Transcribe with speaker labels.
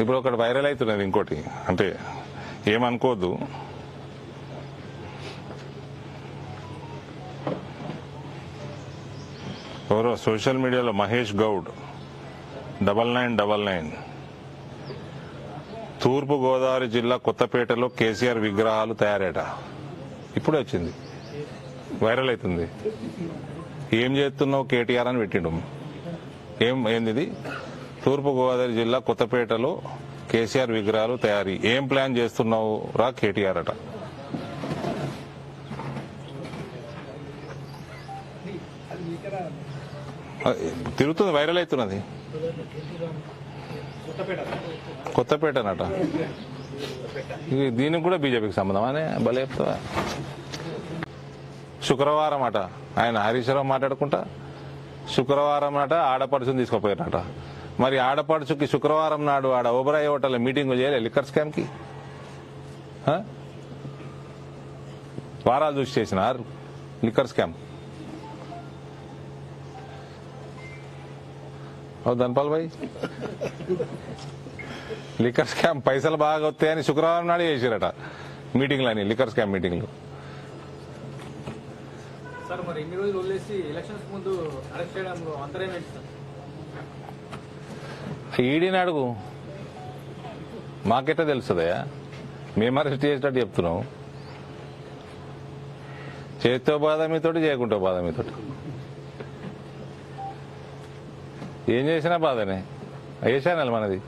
Speaker 1: ఇప్పుడు ఒకటి వైరల్ అవుతున్నది ఇంకోటి. అంటే ఏమనుకోవద్దు. ఎవరో సోషల్ మీడియాలో Mahesh Goud. Double nine double nine. తూర్పు గోదావరి జిల్లా కొత్తపేటలో కేసీఆర్ విగ్రహాలు తయారేట. ఇప్పుడే వచ్చింది. వైరల్ అవుతుంది. ఏం చేస్తున్నావు కేటీఆర్ అని పెట్టిండు. ఏం ఏంది తూర్పుగోదావరి జిల్లా కొత్తపేటలో కేసీఆర్ విగ్రహాలు తయారీ. ఏం ప్లాన్ చేస్తున్నావు రా కేటీఆర్ అట. తిరుగుతుంది వైరల్ అవుతున్నది. కొత్తపేటనట. ఇది దీనికి కూడా బీజేపీకి సంబంధం అనే భలే చెప్తావా? శుక్రవారం అట. ఆయన హరీశ్వరం మాట్లాడుకుంటా. శుక్రవారం అట ఆడపడుచుని తీసుకుపోయారట మరి ఆడపడుచుకి శుక్రవారం నాడు ఆడ ఓబరాయి హోటల్ మీటింగ్ చేయలే లిక్కర్ స్కామ్కి? వారాలు చూసి చేసినారు లిక్కర్ స్కామ్. ఓ ధన్పాల్ భాయ్. లిక్కర్ స్కామ్ పైసలు బాగా వస్తాయని శుక్రవారం నాడు చేసిరట మీటింగ్లు అని లిక్కర్ స్కామ్ మీటింగ్లు.
Speaker 2: సార్ మరి ఎన్ని రోజులు వదిలేసి ఎలక్షన్స్ ముందు అరెస్ట్ చేయడంలో అంతరం ఏంటి సార్?
Speaker 1: ఈడీని అడుగు. మాకెట్లా తెలుస్తుందయా మేము అరెస్ట్ చేసేటట్టు చెప్తున్నాం. చేత్తో బాధ మీతోటి చేయకుంటో బాధ మీతోటి. ఏం చేసినా బాధనే. ఏ ఛానల్ మనది?